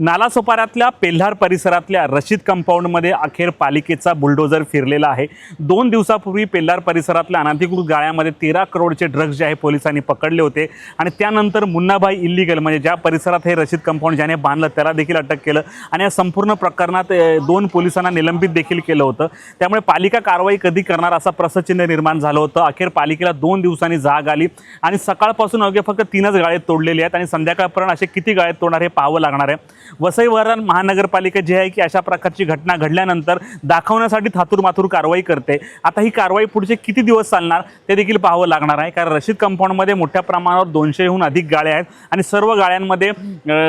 नालासोपाऱ्यातल्या पेल्हार परिसरातल्या रशीद कंपाऊंडमध्ये अखेर पालिकेचा बुलडोझर फिरलेला आहे. दोन दिवसापूर्वी पेल्हार परिसरातल्या अनाधिकृत गाळ्यामध्ये तेरा करोडचे ड्रग्ज जे आहे पोलिसांनी पकडले होते आणि त्यानंतर मुन्नाभाई इल्लीगल म्हणजे ज्या परिसरात हे रशीद कंपाऊंड ज्याने बांधलं त्याला देखील अटक केलं आणि या संपूर्ण प्रकरणात दोन पोलिसांना निलंबित देखील केलं होतं. त्यामुळे पालिका कारवाई कधी करणार असा प्रश्नचिन्ह निर्माण झालं होतं. अखेर पालिकेला दोन दिवसांनी जाग आली आणि सकाळपासून अवघे फक्त तीनच गाळे तोडलेले आहेत आणि संध्याकाळपर्यंत असे किती गाळे तोडणार हे पाहावं लागणार आहे. वसई वरण महानगरपालिका जी आहे की अशा प्रकारची घटना घडल्यानंतर दाखवण्यासाठी थातूर माथूर कारवाई करते. आता ही कारवाई पुढचे किती दिवस चालणार ते देखील पाहावं लागणार आहे. कारण रशीद कंपाऊंडमध्ये मोठ्या प्रमाणावर दोनशेहून अधिक गाळ्या आहेत आणि सर्व गाळ्यांमध्ये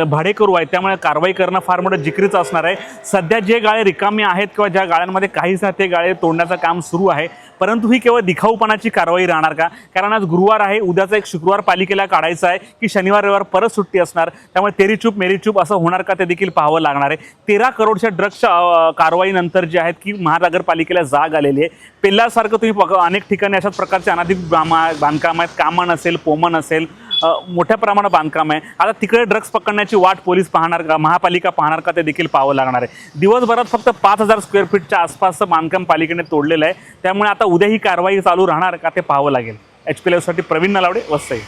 भाडेकरू आहेत. त्यामुळे कारवाई करणं फार मोठं जिकरीचं असणार आहे. सध्या जे गाळे रिकामे आहेत किंवा ज्या गाळ्यांमध्ये काहीच नाही ते गाळे तोडण्याचं काम सुरू आहे. परंतु ही केवळ दिखाऊपणाची कारवाई राहणार का? कारण आज गुरुवार आहे उद्याचा एक शुक्रवार पालिकेला काढायचा आहे की शनिवार रविवार परत सुट्टी असणार. त्यामुळे तेरी चूप मेरी चूप असं होणार का? ते देखील पाहावं लागणार आहे. तेरा करोडच्या ड्रग्सच्या कारवाईनंतर जे आहेत की महानगरपालिकेला जाग आलेली आहे. पेल्लासारखं तुम्ही अनेक ठिकाणी अशाच प्रकारचे अनाधिक बांधकाम आहेत. कामन असेल पोमन असेल मोठ्या प्रमाणात बांधकाम आहे. आता तिकडे ड्रग्स पकडण्याची वाट पोलीस पाहणार का महापालिका पाहणार का ते देखील पाहावं लागणार आहे. दिवसभरात फक्त पाच हजार स्क्वेअर फीटच्या आसपासचं बांधकाम पालिकेने तोडलेलं आहे. त्यामुळे आता उद्या ही कारवाई चालू राहणार का ते पाहावं लागेल. एच पी साठी प्रवीण नलावडे वसई.